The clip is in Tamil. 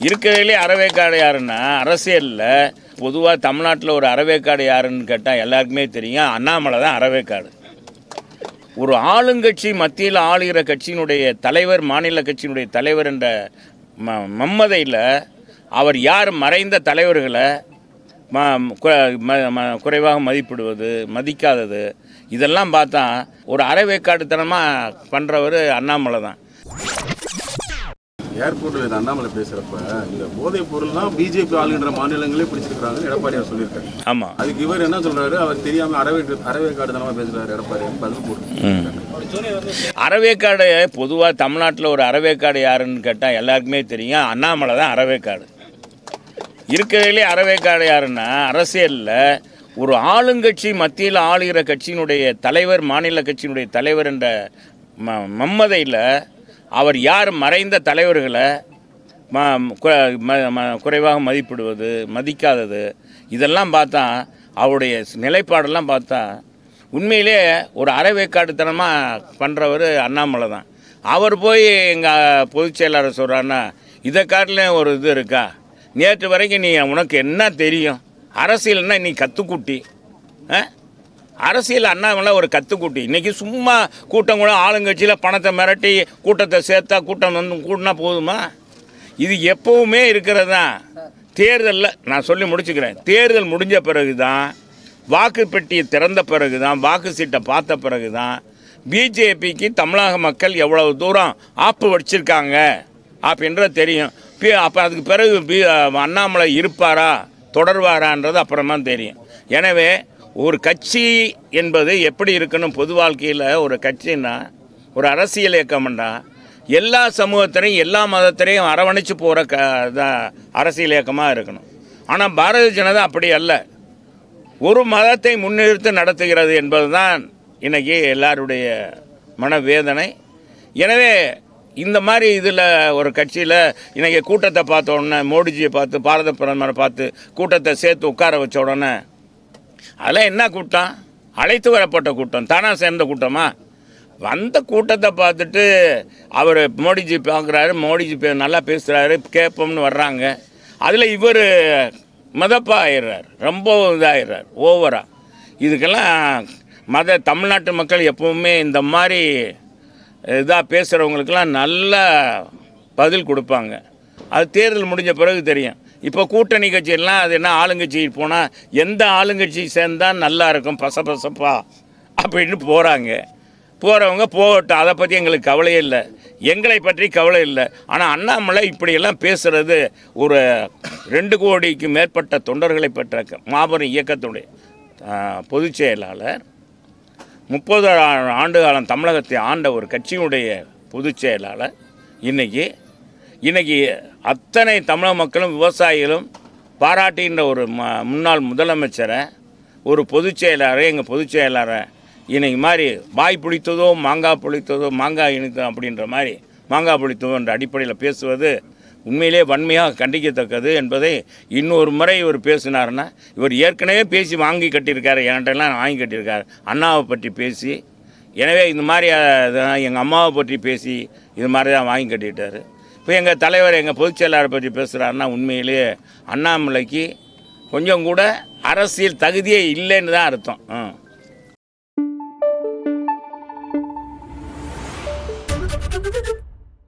இருக்கிறதுலே அறவேக்காடு யாருன்னா அரசியலில். பொதுவாக தமிழ்நாட்டில் ஒரு அறவேக்காடு யாருன்னு கேட்டால் எல்லாருக்குமே தெரியும். அண்ணாமலை தான் அறவேக்காடு. ஒரு ஆளுங்கட்சி மத்தியில் ஆளுகிற கட்சியினுடைய தலைவர் மாநில கட்சியினுடைய தலைவர் என்ற ம மம்மதையில் அவர் யார் மறைந்த தலைவர்களை ம ம- குறைவாக மதிப்பிடுவது மதிக்காதது இதெல்லாம் பார்த்தா ஒரு அறவேக்காடுத்தனமாக பண்ணுறவர் அண்ணாமலை தான். ஏர்போர்ட்ல இந்த அண்ணாமலை பேசுறப்ப இந்த போதைப் பொருள்லாம் பிஜேபி ஆளுகின்ற மாநிலங்களே பிடிச்சிருக்காங்கன்னு எடப்பாடியார் சொல்லியிருக்காரு. ஆமாம் அதுக்கு இவர் என்ன சொல்றாரு? அவர் தெரியாம அறவே அறவேக்காடுதனமா பேசுறாரு எடப்பாடி. பதில் போட்டு அறவேக்காடு பொதுவாக தமிழ்நாட்டில் ஒரு அறவேக்காடு யாருன்னு கேட்டால் எல்லாருக்குமே தெரியும். அண்ணாமலை தான் அறவேக்காடு. இருக்கிறதுலே அறவேக்காடு யாருன்னா அரசியலில் ஒரு ஆளுங்கட்சி மத்தியில் ஆளுகிற கட்சியினுடைய தலைவர் மாநில கட்சியினுடைய தலைவர் என்ற ம மம்மதையில் அவர் யார் மறைந்த தலைவர்களை ம ம- குறைவாக மதிப்பிடுவது மதிக்காதது இதெல்லாம் பார்த்தா அவருடைய நிலைப்பாடெல்லாம் பார்த்தா உண்மையிலே ஒரு அறவேக்காட்டுத்தனமாக பண்ணுறவர் அண்ணாமலை தான். அவர் போய் எங்கள் பொதுச் செயலாளர் சொல்கிறாருன்னா இதை காட்டிலையும் ஒரு இது இருக்கா? நேற்று வரைக்கும் நீ உனக்கு என்ன தெரியும்? அரசியல்னால் நீ கற்றுக்குட்டி ஆ? அரசியல் அண்ணாமலை ஒரு கத்துக்கூட்டி. இன்றைக்கி சும்மா கூட்டம் கூட ஆளுங்கட்சியில் பணத்தை மிரட்டி கூட்டத்தை சேர்த்தா கூட்டம் வந்து கூட்டினா போதுமா? இது எப்பவுமே இருக்கிறது? தான் தேர்தலில் நான் சொல்லி முடிச்சுக்கிறேன். தேர்தல் முடிஞ்ச பிறகு தான் வாக்கு பெட்டியை திறந்த பிறகு தான் வாக்கு சீட்டை பார்த்த பிறகு தான் பிஜேபிக்கு தமிழக மக்கள் எவ்வளவு தூரம் ஆப்பு வடிச்சிருக்காங்க அப்படின்றது தெரியும். அப்போ அதுக்கு பிறகு பி அண்ணாமலை இருப்பாரா தொடர்வாரான்றது அப்புறமா தெரியும். எனவே ஒரு கட்சி என்பது எப்படி இருக்கணும் பொது வாழ்க்கையில் ஒரு கட்சின்னா ஒரு அரசியல் இயக்கம்னா எல்லா சமூகத்திலையும் எல்லா மதத்திலையும் அரவணைச்சு போகிற க அரசியல் இயக்கமாக இருக்கணும். ஆனால் பாரதிய ஜனதா அப்படி அல்ல. ஒரு மதத்தை முன்னிறுத்து நடத்துகிறது என்பதுதான் இன்றைக்கி எல்லாருடைய மனவேதனை. எனவே இந்த மாதிரி இதில் ஒரு கட்சியில் இன்றைக்கி கூட்டத்தை பார்த்த உடனே மோடிஜியை பார்த்து பாரத பிரதமரை பார்த்து கூட்டத்தை சேர்த்து உட்கார வச்ச உடனே அதெல்லாம் என்ன கூட்டம்? அழைத்து வரப்பட்ட கூட்டம். தானாக சேர்ந்த கூட்டமா? வந்த கூட்டத்தை பார்த்துட்டு அவர் மோடிஜி பார்க்குறாரு மோடிஜி நல்லா பேசுகிறாரு கேட்போம்னு வர்றாங்க. அதில் இவர் மதப்பா ஆயிடுறார். ரொம்ப இதாகிடுறார் ஓவராக இதுக்கெல்லாம் மத தமிழ்நாட்டு மக்கள் எப்பவுமே இந்த மாதிரி இதாக பேசுகிறவங்களுக்கெல்லாம் நல்ல பதில் கொடுப்பாங்க. அது தேர்தல் முடிஞ்ச பிறகு தெரியும். இப்போ கூட்டணி கட்சியெல்லாம் அது என்ன ஆளுங்கட்சி போனால் எந்த ஆளுங்கட்சி சேர்ந்தால் நல்லா இருக்கும் பசபசப்பா அப்படின்னு போகிறாங்க போகிறவங்க போகட்டும் அதை பற்றி எங்களுக்கு கவலையே இல்லை. எங்களை பற்றி கவலை இல்லை. ஆனால் அண்ணாமலை இப்படியெல்லாம் பேசுகிறது ஒரு ரெண்டு கோடிக்கு மேற்பட்ட தொண்டர்களை பெற்ற மாபெரும் இயக்கத்துடைய பொதுச் செயலாளர். முப்பது ஆண்டு காலம் தமிழகத்தை ஆண்ட ஒரு கட்சியினுடைய பொதுச் செயலாளர். இன்றைக்கி இன்றைக்கி அத்தனை தமிழக மக்களும் விவசாயிகளும் பாராட்டுகின்ற ஒரு ம முன்னாள் முதலமைச்சரை ஒரு பொதுச் செயலாளரை எங்கள் பொதுச் செயலாளரை இன்னைக்கு மாதிரி வாய் புளித்ததோ மாங்காய் புளித்ததோ மாங்காய் இனித்தோ அப்படின்ற மாதிரி மாங்காய் புளித்ததோ என்ற அடிப்படையில் பேசுவது உண்மையிலே வன்மையாக கண்டிக்கத்தக்கது என்பதை இன்னொரு முறை இவர் பேசினாருன்னா இவர் ஏற்கனவே பேசி வாங்கி கட்டியிருக்காரு. என்கிட்டலாம் வாங்கி கட்டியிருக்காரு. அண்ணாவை பற்றி பேசி எனவே இந்த மாதிரி எங்கள் அம்மாவை பற்றி பேசி இது மாதிரி தான் வாங்கி கட்டிட்டார். இப்போ எங்கள் தலைவர் எங்கள் பொதுச்செயலாளர் பற்றி பேசுகிறாருன்னா உண்மையிலேயே அண்ணாமலைக்கு கொஞ்சம் கூட அரசியல் தகுதியே இல்லைன்னு தான் அர்த்தம். ம்